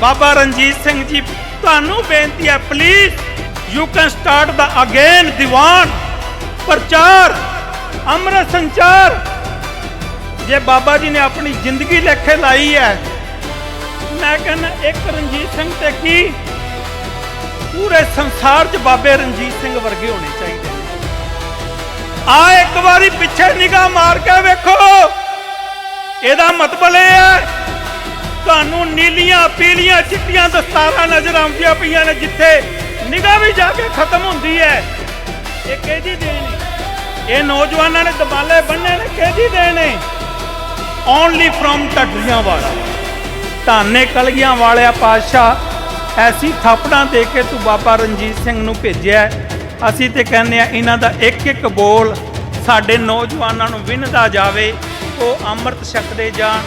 ਬਾਬਾ ਰਣਜੀਤ ਸਿੰਘ ਜੀ, ਤੁਹਾਨੂੰ ਬੇਨਤੀ ਹੈ please you can start the again ਦੀਵਾਨ, ਪ੍ਰਚਾਰ, ਅੰਮ੍ਰਿਤ ਸੰਚਾਰ। ਜੇ ਬਾਬਾ ਜੀ ਨੇ ਆਪਣੀ ਜ਼ਿੰਦਗੀ ਲੇਖੇ ਲਾਈ ਹੈ, ਮੈਂ ਕਹਿੰਦਾ ਇੱਕ ਰਣਜੀਤ ਸਿੰਘ ਤੇ ਕੀ? ਪੂਰੇ ਸੰਸਾਰ 'ਚ ਬਾਬੇ ਰਣਜੀਤ ਸਿੰਘ ਵਰਗੇ ਹੋਣੇ ਚਾਹੀਦੇ ਆ ਇੱਕ ਵਾਰੀ ਪਿੱਛੇ ਨਿਗਾਹ ਮਾਰ ਕੇ ਵੇਖੋ। ਇਹਦਾ ਮਤਲਬ ਇਹ ਹੈ ਤੁਹਾਨੂੰ ਨੀਲੀਆਂ, ਪੀਲੀਆਂ ਚਿੱਟੀਆਂ ਦਸਤਾਰਾਂ ਨਜ਼ਰ ਆਉਂਦੀਆਂ ਪਈਆਂ ਨੇ, ਜਿੱਥੇ ਨਿਗਾਹ ਵੀ ਜਾ ਕੇ ਖਤਮ ਹੁੰਦੀ ਹੈ। ਇਹ ਕਿਹਦੀ ਦੇਣ ਇਹ ਨੌਜਵਾਨਾਂ ਨੇ ਦਬਾਲੇ ਬੰਨੇ ਨੇ, ਕਿਹਦੀ ਦੇਣ ਹੈ? ਓਨਲੀ ਫਰੋਮ ਢੱਡਰੀਆਂ ਵਾਲਾ। ਧਾਨੇ ਕਲਗੀਆਂ ਵਾਲਿਆ ਪਾਤਸ਼ਾਹ, ਐਸੀ ਥਾਪੜਾਂ ਦੇ ਕੇ ਤੂੰ ਬਾਬਾ ਰਣਜੀਤ ਸਿੰਘ ਨੂੰ ਭੇਜਿਆ ਅਸੀਂ ਤੇ ਕਹਿੰਦੇ ਆ ਇਹਨਾਂ ਦਾ ਇੱਕ ਇੱਕ ਬੋਲ ਸਾਡੇ ਨੌਜਵਾਨਾਂ ਨੂੰ ਵਿੰਨਦਾ ਜਾਵੇ, ਉਹ ਅੰਮ੍ਰਿਤ ਛਕਦੇ ਜਾਣ